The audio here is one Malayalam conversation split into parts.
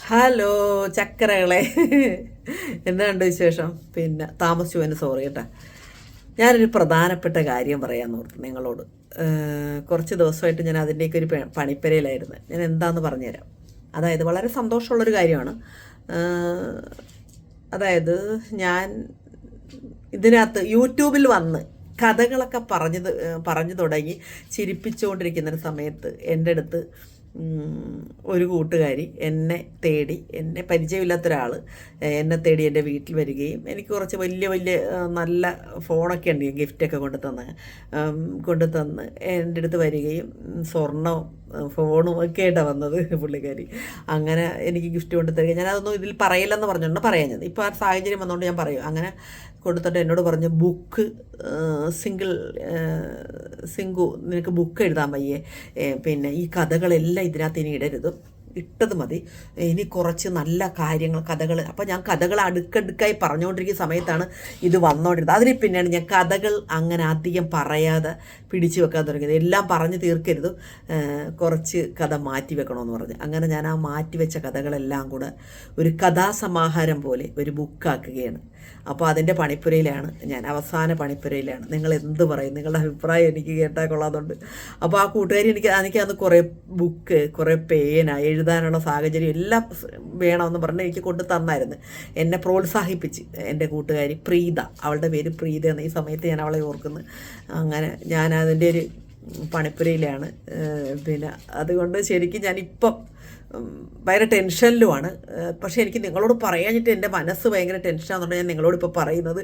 ഹലോ ചക്കരകളെ. എന്താണ്ട് വിശേഷം? പിന്നെ താമസിച്ചു പോയതിന് സോറി കേട്ടോ. ഞാനൊരു പ്രധാനപ്പെട്ട കാര്യം പറയാൻ ഓർത്തു നിങ്ങളോട്. കുറച്ച് ദിവസമായിട്ട് ഞാൻ അതിന്റെയൊക്കെ ഒരു പണിപ്പരയിലായിരുന്നു. ഞാൻ എന്താന്ന് പറഞ്ഞുതരാം. അതായത് വളരെ സന്തോഷമുള്ളൊരു കാര്യമാണ്. അതായത് ഞാൻ ഇതിനകത്ത് യൂട്യൂബിൽ വന്ന് കഥകളൊക്കെ പറഞ്ഞു പറഞ്ഞു തുടങ്ങി ചിരിപ്പിച്ചുകൊണ്ടിരിക്കുന്ന ഒരു സമയത്ത് എന്റെ അടുത്ത് ഒരു കൂട്ടുകാരി എന്നെ തേടി എന്നെ പരിചയമില്ലാത്ത ഒരാൾ എന്നെ തേടി എന്റെ വീട്ടിൽ വരികയും എനിക്ക് കുറച്ച് വലിയ വലിയ നല്ല ഫോണൊക്കെ ഉണ്ട് ഗിഫ്റ്റൊക്കെ കൊണ്ടു തന്ന് എന്റെ അടുത്ത് വരികയും സ്വർണവും ഫോണും ഒക്കെ ആയിട്ടാണ് വന്നത് പുള്ളിക്കാരി. അങ്ങനെ എനിക്ക് ഗിഫ്റ്റ് കൊണ്ടു തരിക. ഞാൻ അതൊന്നും ഇതിൽ പറയില്ലെന്ന് പറഞ്ഞുകൊണ്ട് പറയാൻ ഞാൻ ഇപ്പോൾ ആ സാഹചര്യം വന്നുകൊണ്ട് ഞാൻ പറയും. അങ്ങനെ കൊടുത്തിട്ട് എന്നോട് പറഞ്ഞു ബുക്ക് സിംഗിൾ സിംഗു നിനക്ക് ബുക്ക് എഴുതാൻ വയ്യേ. പിന്നെ ഈ കഥകളെല്ലാം ഇതിനകത്ത് ഇനി ഇടരുത്. ഇട്ടത് മതി. ഇനി കുറച്ച് നല്ല കാര്യങ്ങൾ കഥകൾ. അപ്പോൾ ഞാൻ കഥകൾ അടുക്കടുക്കായി പറഞ്ഞുകൊണ്ടിരിക്കുന്ന സമയത്താണ് ഇത് വന്നുകൊണ്ടിരുന്നത് അതിന് പിന്നെയാണ് ഞാൻ കഥകൾ അങ്ങനെ അധികം പറയാതെ പിടിച്ചു വെക്കാൻ തുടങ്ങിയത്. എല്ലാം പറഞ്ഞു തീർക്കരുത്. കുറച്ച് കഥ മാറ്റി വെക്കണമെന്ന് പറഞ്ഞു. അങ്ങനെ ഞാൻ ആ മാറ്റി വെച്ച കഥകളെല്ലാം കൂടെ ഒരു കഥാസമാഹാരം പോലെ ഒരു ബുക്കാക്കുകയാണ് അപ്പോൾ അതിന്റെ പണിപ്പുരയിലാണ്. ഞാൻ അവസാന പണിപ്പുരയിലാണ്. നിങ്ങൾ എന്ത് പറയും? നിങ്ങളുടെ അഭിപ്രായം എനിക്ക് കേട്ടാൽ കൊള്ളാതുണ്ട് അപ്പോൾ ആ കൂട്ടുകാരി എനിക്ക് എനിക്ക് അന്ന് കുറേ ബുക്ക് കുറേ പേന എഴുതാനുള്ള സാഹചര്യം എല്ലാം വേണമെന്ന് പറഞ്ഞ് എനിക്ക് കൊണ്ട് തന്നായിരുന്നു. എന്നെ പ്രോത്സാഹിപ്പിച്ച്. എന്റെ കൂട്ടുകാരി പ്രീത. അവളുടെ പേര് പ്രീത എന്ന ഈ സമയത്ത് ഞാൻ അവളെ ഓർക്കുന്നു. അങ്ങനെ ഞാൻ അതിന്റെ ഒരു പണിപ്പുരയിലാണ് പിന്നെ അതുകൊണ്ട് ശരിക്കും ഞാനിപ്പം ഭയങ്കര ടെൻഷനിലുമാണ്. പക്ഷെ എനിക്ക് നിങ്ങളോട് പറയാഞ്ഞിട്ട് എന്റെ മനസ്സ് ഭയങ്കര ടെൻഷനാണെന്നുണ്ട് ഞാൻ നിങ്ങളോട് ഇപ്പോൾ പറയുന്നത്.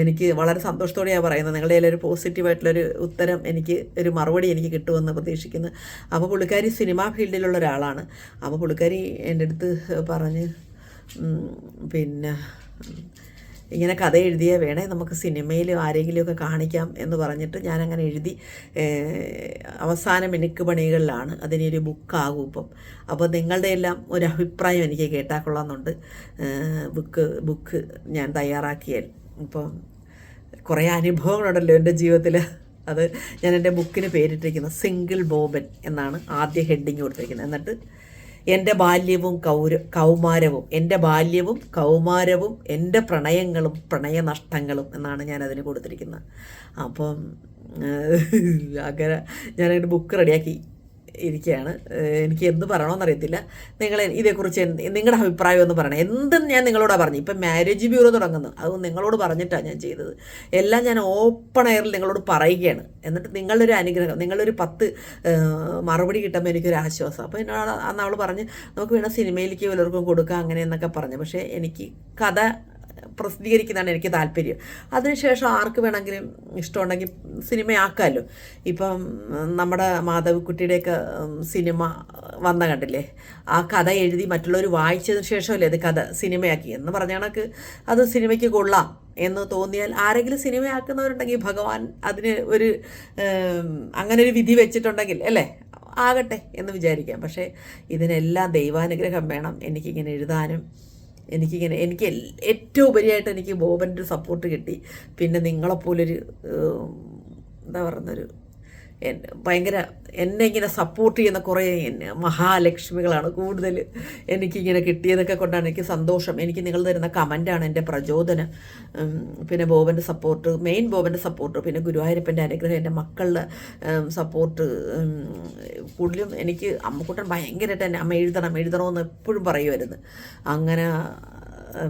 എനിക്ക് വളരെ സന്തോഷത്തോടെയാണ് പറയുന്നത്. നിങ്ങളുടെ ഒരു പോസിറ്റീവായിട്ടുള്ളൊരു ഉത്തരം എനിക്ക് ഒരു മറുപടി എനിക്ക് കിട്ടുമെന്ന് പ്രതീക്ഷിക്കുന്നു. അപ്പോൾ പുള്ളിക്കാരി സിനിമാ ഫീൽഡിലുള്ള ഒരാളാണ്. അപ്പോൾ പുള്ളിക്കാരി എന്റെ അടുത്ത് പറഞ്ഞ് പിന്നെ ഇങ്ങനെ കഥ എഴുതിയേ വേണേ. നമുക്ക് സിനിമയിൽ ആരെങ്കിലുമൊക്കെ കാണിക്കാം എന്ന് പറഞ്ഞിട്ട് ഞാനങ്ങനെ എഴുതി അവസാന മിനുക്ക് പണികളിലാണ്. അതിനൊരു ബുക്കാകും ഇപ്പം. അപ്പോൾ നിങ്ങളുടെ എല്ലാം ഒരു അഭിപ്രായം എനിക്ക് കേട്ടാൽ കൊള്ളാമെന്നുണ്ട്. ബുക്ക് ബുക്ക് ഞാൻ തയ്യാറാക്കിയാൽ. ഇപ്പം കുറേ അനുഭവങ്ങളുണ്ടല്ലോ എന്റെ ജീവിതത്തിൽ അത് ഞാൻ എന്റെ ബുക്കിന് പേരിട്ടിരിക്കുന്നത് സിംഗിൾ ബോബൻ എന്നാണ് ആദ്യ ഹെഡിങ് കൊടുത്തിരിക്കുന്നത്. എന്നിട്ട് എന്റെ ബാല്യവും കൗര കൗമാരവും എന്റെ ബാല്യവും കൗമാരവും എന്റെ പ്രണയങ്ങളും പ്രണയനഷ്ടങ്ങളും എന്നാണ് ഞാൻ അതിന് കൊടുത്തിരിക്കുന്നത്. അപ്പം അങ്ങനെ ഞാനതിന്റെ ബുക്ക് റെഡിയാക്കി. ഇരിക്കുകയാണ് എനിക്ക് എന്ത് പറയണമെന്നറിയത്തില്ല നിങ്ങൾ ഇതേക്കുറിച്ച് നിങ്ങളുടെ അഭിപ്രായം ഒന്ന് പറയണം. എന്തും ഞാൻ നിങ്ങളോടാണ് പറഞ്ഞു. ഇപ്പം മാരേജ് ബ്യൂറോ തുടങ്ങുന്നു. അത് നിങ്ങളോട് പറഞ്ഞിട്ടാണ് ഞാൻ ചെയ്തത്. എല്ലാം ഞാൻ ഓപ്പൺ എയറിൽ നിങ്ങളോട് പറയുകയാണ്. എന്നിട്ട് നിങ്ങളൊരു അനുഗ്രഹം നിങ്ങളൊരു പത്ത് മറുപടി കിട്ടുമ്പോൾ എനിക്കൊരു ആശ്വാസം. അപ്പോൾ എന്നോട് അന്ന് അവൾ പറഞ്ഞ് നമുക്ക് വേണം സിനിമയിലേക്ക് വല്ലവർക്കും കൊടുക്കാം അങ്ങനെ എന്നൊക്കെ പറഞ്ഞു. പക്ഷേ എനിക്ക് കഥ പ്രസിദ്ധീകരിക്കുന്നതാണ് എനിക്ക് താല്പര്യം. അതിനുശേഷം ആർക്ക് വേണമെങ്കിലും ഇഷ്ടമുണ്ടെങ്കിൽ സിനിമയാക്കാമല്ലോ. ഇപ്പം നമ്മുടെ മാധവിക്കുട്ടിയുടെയൊക്കെ സിനിമ വന്ന കണ്ടില്ലേ? ആ കഥ എഴുതി മറ്റുള്ളവർ വായിച്ചതിന് ശേഷമല്ലേ അത് കഥ സിനിമയാക്കി? എന്ന് പറഞ്ഞ കണക്ക് അത് സിനിമയ്ക്ക് കൊള്ളാം എന്ന് തോന്നിയാൽ ആരെങ്കിലും സിനിമയാക്കുന്നവരുണ്ടെങ്കിൽ ഭഗവാൻ അതിന് ഒരു അങ്ങനെ ഒരു വിധി വെച്ചിട്ടുണ്ടെങ്കിൽ അല്ലേ? ആകട്ടെ എന്ന് വിചാരിക്കാം. പക്ഷേ ഇതിനെല്ലാം ദൈവാനുഗ്രഹം വേണം. എനിക്കിങ്ങനെ എഴുതാനും എനിക്കിങ്ങനെ എനിക്ക് ഏറ്റവും ഉപരിയായിട്ട് എനിക്ക് ബോബന്റെ ഒരു സപ്പോർട്ട് കിട്ടി. പിന്നെ നിങ്ങളെപ്പോലൊരു എന്താ പറയുന്നൊരു ഭയങ്കര എന്നെ ഇങ്ങനെ സപ്പോർട്ട് ചെയ്യുന്ന കുറേ മഹാലക്ഷ്മികളാണ് കൂടുതൽ എനിക്കിങ്ങനെ കിട്ടിയതൊക്കെ കൊണ്ടാണ് എനിക്ക് സന്തോഷം. എനിക്ക് നിങ്ങൾ തരുന്ന കമന്റാണ് എന്റെ പ്രചോദനം. പിന്നെ ബോബന്റെ സപ്പോർട്ട് മെയിൻ ബോബന്റെ സപ്പോർട്ട് പിന്നെ ഗുരുവായൂരപ്പന്റെ അനുഗ്രഹം എന്റെ മക്കളുടെ സപ്പോർട്ട് കൂടുതലും എനിക്ക് അമ്മക്കുട്ടൻ ഭയങ്കരമായിട്ട് എന്നെ അമ്മ എഴുതണം എഴുതണമെന്ന് എപ്പോഴും പറയുമായിരുന്നു. അങ്ങനെ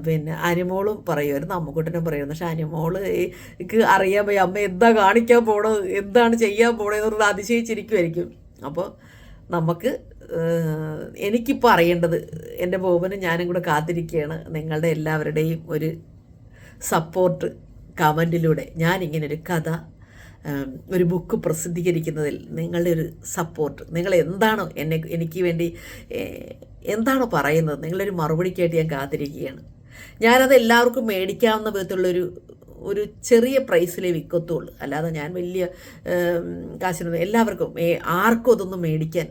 പിന്നെ അനിമോളും പറയുമായിരുന്നു അമ്മക്കുട്ടനും പറയുമായിരുന്നു പക്ഷെ അനിമോൾ എനിക്ക് അറിയാൻ പോയി അമ്മ എന്താ കാണിക്കാൻ പോണത് എന്താണ് ചെയ്യാൻ പോണതെന്നുള്ളത് അതിശയിച്ചിരിക്കുമായിരിക്കും അപ്പോൾ നമുക്ക് എനിക്കിപ്പോൾ അറിയേണ്ടത് എന്റെ ബോബനും ഞാനും കൂടെ കാത്തിരിക്കുകയാണ് നിങ്ങളുടെ എല്ലാവരുടെയും ഒരു സപ്പോർട്ട് കമന്റിലൂടെ. ഞാനിങ്ങനൊരു കഥ ഒരു ബുക്ക് പ്രസിദ്ധീകരിക്കുന്നതിൽ നിങ്ങളുടെ ഒരു സപ്പോർട്ട് നിങ്ങൾ എന്താണോ എന്നെ എനിക്ക് വേണ്ടി എന്താണോ പറയുന്നത് നിങ്ങളൊരു മറുപടിക്കായിട്ട് ഞാൻ കാത്തിരിക്കുകയാണ്. ഞാനത് എല്ലാവർക്കും മേടിക്കാവുന്ന വിധത്തിലുള്ളൊരു ഒരു ചെറിയ പ്രൈസിലേ വിൽക്കത്തുള്ളൂ. അല്ലാതെ ഞാൻ വലിയ കാശിനൊന്നും എല്ലാവർക്കും ആർക്കും അതൊന്നും മേടിക്കാൻ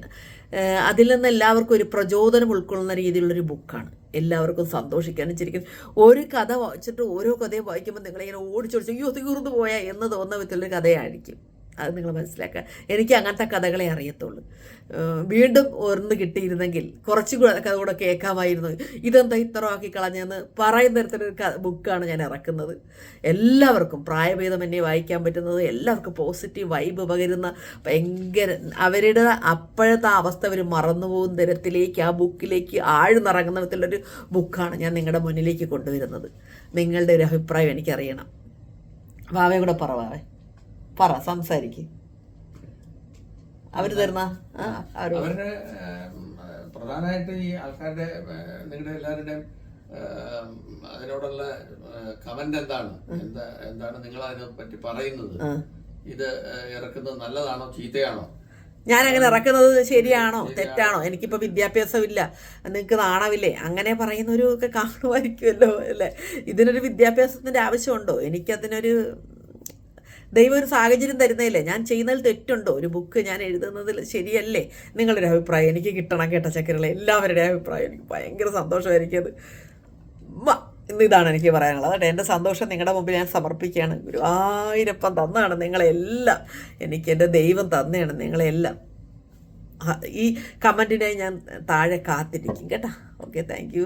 അതിൽ നിന്ന് എല്ലാവർക്കും ഒരു പ്രചോദനം ഉൾക്കൊള്ളുന്ന രീതിയിലുള്ളൊരു ബുക്കാണ്. എല്ലാവർക്കും സന്തോഷിക്കാനും ശരിക്കും ഒരു കഥ വായിച്ചിട്ട് ഓരോ കഥയും വായിക്കുമ്പോൾ നിങ്ങളിങ്ങനെ ഓടിച്ചോടിച്ച് അയ്യോ തീർന്നു പോയാൽ എന്ന് തോന്നുന്ന വിധത്തിലൊരു കഥയായിരിക്കും. അത് നിങ്ങൾ മനസ്സിലാക്കുക. എനിക്ക് അങ്ങനത്തെ കഥകളെ അറിയത്തുള്ളൂ. വീണ്ടും ഓർന്ന് കിട്ടിയിരുന്നെങ്കിൽ കുറച്ചും കൂടെ കഥ കൂടെ കേൾക്കാമായിരുന്നു. ഇതെന്താ ഇത്ര ആക്കി കളഞ്ഞെന്ന് പറയുന്ന തരത്തിലൊരു ബുക്കാണ് ഞാൻ ഇറക്കുന്നത്. എല്ലാവർക്കും പ്രായഭേദം എന്നെ വായിക്കാൻ പറ്റുന്നത് എല്ലാവർക്കും പോസിറ്റീവ് വൈബ് പകരുന്ന ഭയങ്കര അവരുടെ അപ്പോഴത്തെ അവസ്ഥ അവർ മറന്നുപോകുന്ന തരത്തിലേക്ക് ആ ബുക്കിലേക്ക് ആഴ്ന്നിറങ്ങുന്ന വിധത്തിലൊരു ബുക്കാണ് ഞാൻ നിങ്ങളുടെ മുന്നിലേക്ക് കൊണ്ടുവരുന്നത്. നിങ്ങളുടെ ഒരു അഭിപ്രായം എനിക്കറിയണം. വാവേ കൂടെ പറ വാവേ. പറ സംസാരിക്ക്. അവർ തരുന്ന അവരുടെ പ്രധാനമായിട്ട് ഈ ആൾക്കാരുടെ നിങ്ങളുടെ എല്ലാവരുടെയും അതിനോടുള്ള കമന്റ് എന്താണ്? എന്താ എന്താണ് നിങ്ങൾ അതിനെ പറ്റി പറയുന്നത് ഇത് ഇറക്കുന്നത് നല്ലതാണോ ചീത്തയാണോ? ഞാൻ അങ്ങനെ ഇറക്കുന്നത് ശരിയാണോ തെറ്റാണോ? എനിക്കിപ്പോൾ വിദ്യാഭ്യാസമില്ല. നിങ്ങൾക്ക് നാണവില്ലേ അങ്ങനെ പറയുന്നവരും ഒക്കെ കാണുമായിരിക്കുമല്ലോ അല്ലേ? ഇതിനൊരു വിദ്യാഭ്യാസത്തിന്റെ ആവശ്യമുണ്ടോ? എനിക്കതിനൊരു ദൈവം ഒരു സാഹചര്യം തരുന്നതില്ലേ? ഞാൻ ചെയ്യുന്നതിൽ തെറ്റുണ്ടോ? ഒരു ബുക്ക് ഞാൻ എഴുതുന്നതിൽ ശരിയല്ലേ? നിങ്ങളുടെ അഭിപ്രായം എനിക്ക് കിട്ടണം കേട്ട ചക്കരകളെ. എല്ലാവരുടെയും അഭിപ്രായം എനിക്ക് ഭയങ്കര സന്തോഷമായിരിക്കും അത്. ഇതാണ് എനിക്ക് പറയാനുള്ളത്. കേട്ടോ എന്റെ സന്തോഷം നിങ്ങളുടെ മുമ്പിൽ ഞാൻ സമർപ്പിക്കുകയാണ്. ഒരു ആയിരപ്പം തന്നാണ് നിങ്ങളെല്ലാം. എനിക്ക് എന്റെ ദൈവം തന്നെയാണ് നിങ്ങളെല്ലാം. ഈ കമന്റിനായി ഞാൻ താഴെ കാത്തിരിക്കും കേട്ടോ. Okay thank